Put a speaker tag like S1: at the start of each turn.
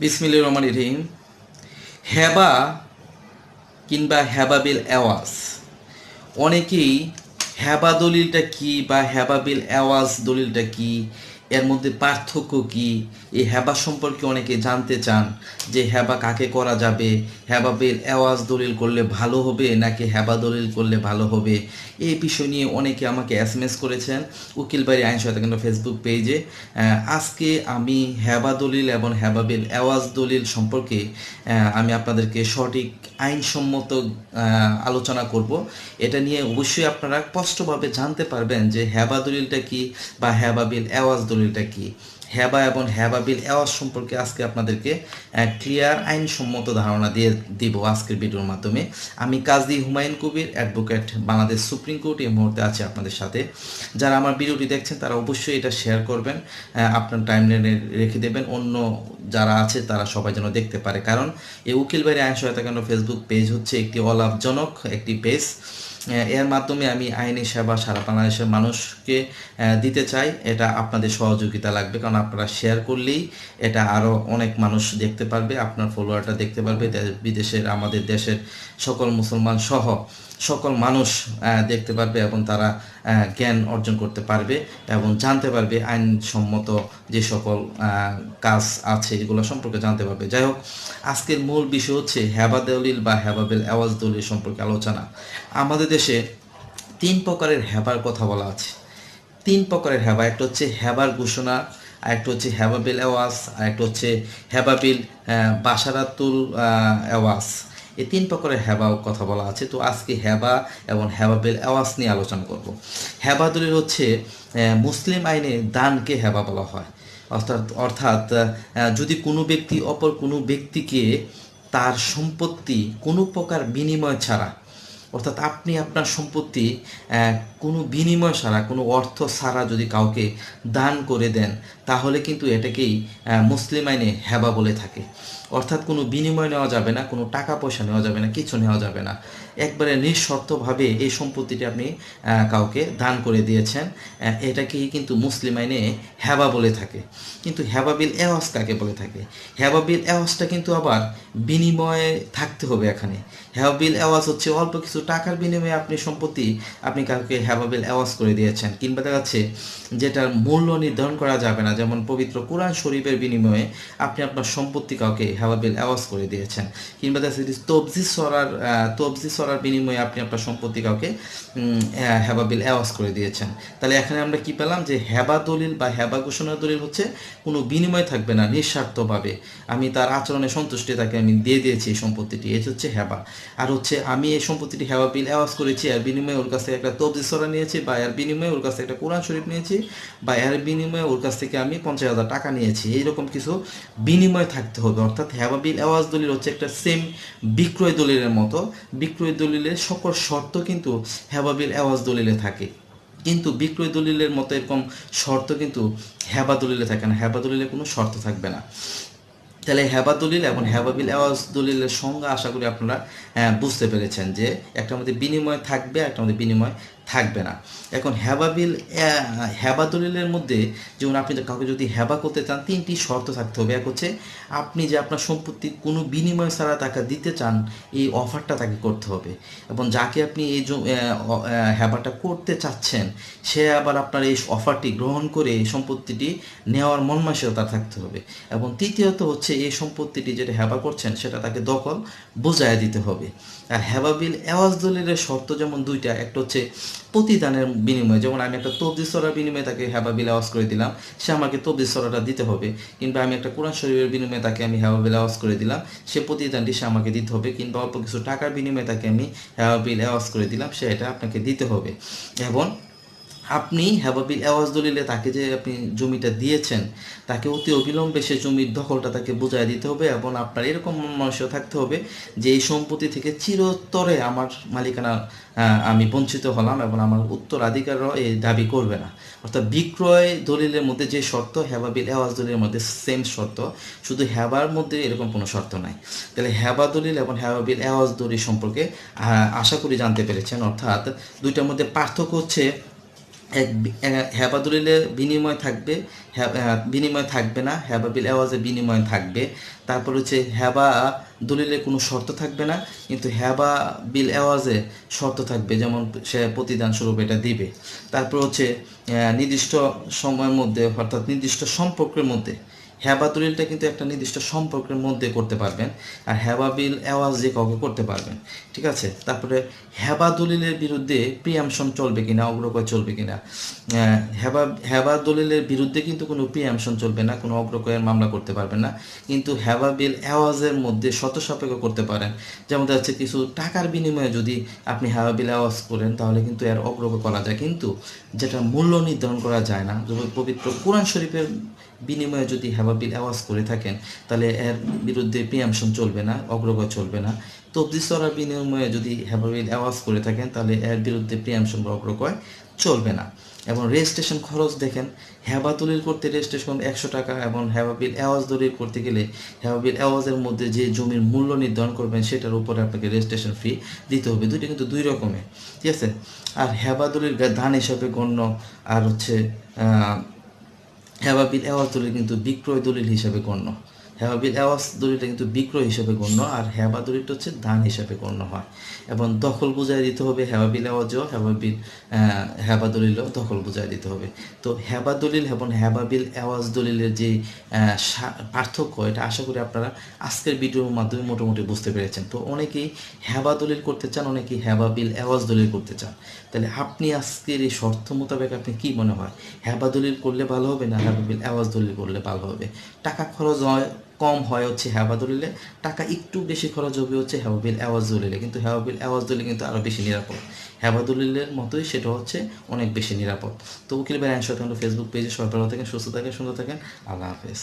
S1: বিসমিল্লা রহমান রহিম। হ্যাবা কিংবা হেবাবিল অ্যাওয়াজ অনেকেই হ্যাবা দলিলটা কি বা হেবাবিল অ্যাওয়াজ দলিলটা কি এর মধ্যে পার্থক্য কি? এই হেবা সম্পর্কে অনেকে জানতে চান যে হেবা কাকে করা যাবে? হেবাবিল আওয়াজ দলিল করলে ভালো হবে নাকি হেবা দলিল করলে ভালো হবে? এই বিষয় নিয়ে অনেকে আমাকে এস এম এস করেছেন উকিলবাড়ি আইন সহায়তা ফেসবুক পেজে আজকে আমি হেবা দলিল এবং হেবাবিল আওয়াজ দলিল সম্পর্কে আমি আপনাদেরকে সঠিক আইনসম্মত আলোচনা করব। এটা নিয়ে অবশ্যই আপনারা স্পষ্টভাবে জানতে পারবেন যে হেবা দলিলটা কি বা হেবাবিল আওয়াজ দলিলটা কি হেবা এবং হ্যাবা বিল আওয়াজ সম্পর্কে আজকে আপনাদেরকে ক্লিয়ার আইনসম্মত ধারণা দিয়ে দিব আজকের ভিডিওর মাধ্যমে। আমি Kazi Humayun Kabir advocate Bangladesh supreme court এই মুহূর্তে আছে আপনাদের সাথে। যারা আমার ভিডিওটি দেখছেন, তারা অবশ্যই এটা শেয়ার করবেন আপনার টাইমলাইনে রেখে দেবেন। অন্য যারা আছে, তারা সবাই যেন দেখতে পারে। কারণ এই উকিল বাড়ি আইন সহায়তা কেন্দ্র ফেসবুক পেজ হচ্ছে একটি অলাভজনক একটি পেজ এর মাধ্যমে আমি আইনি সেবা সারা বাংলাদেশের মানুষকে দিতে চাই। এটা আপনাদের সহযোগিতা লাগবে। কারণ আপনারা শেয়ার করলেই এটা আরও অনেক মানুষ দেখতে পারবে, আপনার ফলোয়ারটা দেখতে পারবে বিদেশের, আমাদের দেশের সকল মুসলমান সহ সকল মানুষ দেখতে পারবে এবং তারা জ্ঞান অর্জন করতে পারবে এবং জানতে পারবে আইনসম্মত যে সকল কাজ আছে, এগুলো সম্পর্কে জানতে পারবে। যাই হোক, আজকের মূল বিষয় হচ্ছে হেবা দলিল বা হেবাবেল আওয়াজ দলিল সম্পর্কে আলোচনা। আমাদের দেশে তিন প্রকারের হেবার কথা বলা আছে। তিন প্রকারের হেবা, একটা হচ্ছে হেবার ঘোষণা আর একটা হচ্ছে হেবাবিল আওয়াজ আরেকটা হচ্ছে হেবাবিল আহ, বাসারাতুল আহ, আওয়াজ এই তিন প্রকারের হ্যাবা কথা বলা আছে। তো আজকে হ্যাবা এবং হেবাবিল আওয়াজ নিয়ে আলোচনা করব। হেবা দলিল হচ্ছে মুসলিম আইনে দানকে হ্যাবা বলা হয়। অর্থাৎ অর্থাৎ যদি কোনো ব্যক্তি অপর কোনো ব্যক্তিকে তার সম্পত্তি কোনো প্রকার বিনিময় ছাড়া অর্থাৎ আপনি আপনার সম্পত্তি কোনো বিনিময় ছাড়া, কোনো অর্থ ছাড়া যদি কাউকে দান করে দেন, তাহলে কিন্তু এটাকেই মুসলিম আইনে হেবা বলে থাকে। অর্থাৎ কোনো বিনিময় নেওয়া যাবে না, কোনো টাকা পয়সা নেওয়া যাবে না, কিছু নেওয়া যাবে না। একবারে নিঃশর্তভাবে এই সম্পত্তিটি আপনি কাউকে দান করে দিয়েছেন। এটাকেই কিন্তু মুসলিম আইনে হ্যাবা বলে থাকে। কিন্তু হ্যাবাবিল এওয়াজ কাকে বলে থাকে? হ্যাবাবিল এওয়াজটা কিন্তু আবার বিনিময়ে থাকতে হবে এখানে। হেবাবিল আওয়াজ হচ্ছে অল্প কিছু টাকার বিনিময়ে আপনি সম্পত্তি আপনি কাউকে হেবাবিল আওয়াজ করে দিয়েছেন। কিংবা দেখা যাচ্ছে যেটার মূল্য নির্ধারণ করা যাবে না, যেমন পবিত্র কোরআন শরীফের বিনিময়ে আপনি আপনার সম্পত্তি কাউকে হেবাবিল আওয়াজ করে দিয়েছেন। কিংবা দেখা যাচ্ছে তবজি সরার তবজি সরার বিনিময়ে আপনি আপনার সম্পত্তি কাউকে উম, হ্যাঁ, হেবাবিল আওয়াজ করে দিয়েছেন। তাহলে এখানে আমরা কি পেলাম? যে হেবা দলিল বা হেবা ঘোষণা দলিল হচ্ছে কোনো বিনিময় থাকবে না নিঃস্বার্থভাবে। আমি তার আচরণে সন্তুষ্টি তাকে আমি দিয়ে দিয়েছি এই সম্পত্তিটি। এটি হচ্ছে হেবা। আর হচ্ছে আমি এই সম্পত্তিটি হেবা বিল আওয়াজ করেছি এর বিনিময়ে ওর কাছ একটা তবজি সরা নিয়েছি বা এর বিনিময়ে ওর কাছ একটা কোরআন শরীফ নিয়েছি বা এর বিনিময়ে ওর কাছ থেকে আমি পঞ্চাশ হাজার টাকা নিয়েছি। এইরকম কিছু বিনিময় থাকতে হবে। অর্থাৎ হেবা বিল আওয়াজ দলিল হচ্ছে একটা সেম বিক্রয় দলিলের মতো। বিক্রয় দলিলের সকল শর্ত কিন্তু হেবাবিল আওয়াজ দলিলে থাকে। কিন্তু বিক্রয় দলিলের মতো এরকম শর্ত কিন্তু হেবা দলিলে থাকে না। হেবা দলিলে কোনো শর্ত থাকবে না। তাহলে হেবা দলিল এবং হেবাবিল আওয়াজ দলিলের সংজ্ঞা আশা করি আপনারা আহ, বুঝতে পেরেছেন যে একটা মধ্যে বিনিময় থাকবে একটা মধ্যে বিনিময় থাকবে না। এখন হেবাবিল আহ, হেবা দলিলের মধ্যে যেমন আপনি কাউকে যদি হ্যাবা করতে চান তিনটি শর্ত থাকতে হবে। এক হচ্ছে আপনি যে আপনার সম্পত্তি কোনো বিনিময় ছাড়া তাকে দিতে চান এই অফারটা তাকে করতে হবে। এবং যাকে আপনি এই হেবাটা করতে চাচ্ছেন সে আবার আপনার এই অফারটি গ্রহণ করে এই সম্পত্তিটি নেওয়ার মনমানসিকতা থাকতে হবে। এবং তৃতীয়ত হচ্ছে এই সম্পত্তিটি যেটা হ্যাবা করছেন সেটা তাকে দখল বোঝায় দিতে হবে। আর হ্যাবাবিল আওয়াজ দলিলের শর্ত যেমন দুইটা একটা হচ্ছে প্রতিদানের বিনিময়ে, যেমন আমি একটা তবজি সরার বিনিময়ে তাকে হেবাবিল আওয়াজ করে দিলাম, সে আমাকে তবজি সরাটা দিতে হবে, কিংবা আমি একটা কোরআন শরীফের বিনিময়ে তাকে আমি হেবাবিল আওয়াজ করে দিলাম, সে প্রতিদানটি সে আমাকে দিতে হবে, কিংবা অল্প কিছু টাকার বিনিময়ে তাকে আমি হেবা বিলাওয়াজ করে দিলাম, সে এটা আপনাকে দিতে হবে। এবং আপনি হেবাবিল আওয়াজ দলিলে তাকে যে আপনি জমিটা দিয়েছেন, তাকে অতি অবিলম্বে সে জমির দখলটা তাকে বুঝাই দিতে হবে এবং আপনার এরকম মানুষও থাকতে হবে যে এই সম্পত্তি থেকে চিরতরে আমার মালিকানা আমি বঞ্চিত হলাম এবং আমার উত্তরাধিকারও এই দাবি করবে না। অর্থাৎ বিক্রয় দলিলের মধ্যে যে শর্ত হেবাবিল আওয়াজ দলিলের মধ্যে সেম শর্ত, শুধু হেবার মধ্যে এরকম কোনো শর্ত নাই। তাহলে হেবা দলিল এবং হেবাবিল আওয়াজ দলিল সম্পর্কে আশা করি জানতে পেরেছেন। অর্থাৎ দুইটার মধ্যে পার্থক্য হচ্ছে এক হেবাদুলিলে দলিলে বিনিময় থাকবে বিনিময় থাকবে না হ্যাবা বিল আওয়াজে বিনিময় থাকবে। তারপর হচ্ছে হ্যাবা দলিলে কোনো শর্ত থাকবে না, কিন্তু হ্যাবা বিল আওয়াজে শর্ত থাকবে, যেমন সে প্রতিদান স্বরূপ এটা দিবে। তারপর হচ্ছে নির্দিষ্ট সময়ের মধ্যে, অর্থাৎ নির্দিষ্ট সম্পর্কের মধ্যে হ্যাবা দলিলটা কিন্তু একটা নির্দিষ্ট সম্পর্কের মধ্যে করতে পারবেন, আর হ্যাবা বিল অ্যাওয়াজ যে কাউকে করতে পারবেন, ঠিক আছে? তারপরে হ্যাবা দলিলের বিরুদ্ধে প্রিয়ামশন চলবে কিনা অগ্রকয় চলবে কিনা? হ্যাবা হেবা দলিলের বিরুদ্ধে কিন্তু কোনো প্রিয়ামশন চলবে না, কোনো অগ্রকয়ের মামলা করতে পারবেন না। কিন্তু হ্যাবা বিল অ্যাওয়াজের মধ্যে শত সাপেক্ষ করতে পারেন। যেমন হচ্ছে কিছু টাকার বিনিময়ে যদি আপনি হ্যাবা বিল অ্যাওয়াজ করেন, তাহলে কিন্তু এর অগ্রগয় করা যায়। কিন্তু যেটা মূল্য নির্ধারণ করা যায় না পবিত্র কোরআন শরীফের বিনিময়ে যদি হেবাবিল আওয়াজ করে থাকেন, তাহলে এর বিরুদ্ধে প্রিয়ামশন চলবে না অগ্রগয় চলবে না। তবদি সরার বিনিময়ে যদি হেবাবিল আওয়াজ করে থাকেন, তাহলে এর বিরুদ্ধে প্রিয়ামশন বা অগ্রগয় চলবে না। এবং রেজিস্ট্রেশন খরচ দেখেন, হেবা দলিল করতে রেজিস্ট্রেশন একশো টাকা এবং হেবাবিল আওয়াজ দলিল করতে গেলে হেবাবিল আওয়াজের মধ্যে যে জমির মূল্য নির্ধারণ করবেন, সেটার উপরে আপনাকে রেজিস্ট্রেশন ফি দিতে হবে। দুইটা কিন্তু দুই রকমের, ঠিক আছে? আর হেবা দলিল ধান হিসাবে গণ্য, আর হচ্ছে হেবাবিল এওয়াজ দলিল কিন্তু বিক্রয় দলিল হিসাবে গণ্য। হেবাবিল আওয়াজ দলিলটা কিন্তু বিক্রয় হিসাবে গণ্য আর হেবা দলিলটা হচ্ছে দান হিসাবে গণ্য হয় এবং দখল বুঝাই দিতে হবে হেবাবিল আওয়াজও হেবাবিল হেবা দলিলও দখল বুঝাই দিতে হবে তো হেবা দলিল এবং হেবাবিল আওয়াজ দলিলের যে পার্থক্য এটা আশা করি আপনারা আজকের ভিডিওর মাধ্যমে মোটামুটি বুঝতে পেরেছেন তো অনেকেই হেবা দলিল করতে চান অনেকেই হেবাবিল আওয়াজ দলিল করতে চান তাহলে আপনি আজকের এই শর্ত মোতাবেক আপনি কি মনে হয় হেবা দলিল করলে ভালো হবে না হেবাবিল আওয়াজ দলিল করলে ভালো হবে টাকা খরচ হয় কম হয় হচ্ছে হেবা দলিলে টাকা একটু বেশি খরচ হবে হচ্ছে হেবাবিল অ্যাওয়াজ দলিলে কিন্তু হেবাবিল অ্যাওয়াজ দলিল কিন্তু আরও বেশি নিরাপদ। হেবা দলিলের মতোই সেটা হচ্ছে অনেক বেশি নিরাপদ। তো উকিল ভাই অ্যান্সার ফেসবুক পেজে সরকার থাকেন, সুস্থ থাকেন, সুন্দর থাকেন। আল্লাহ হাফেজ।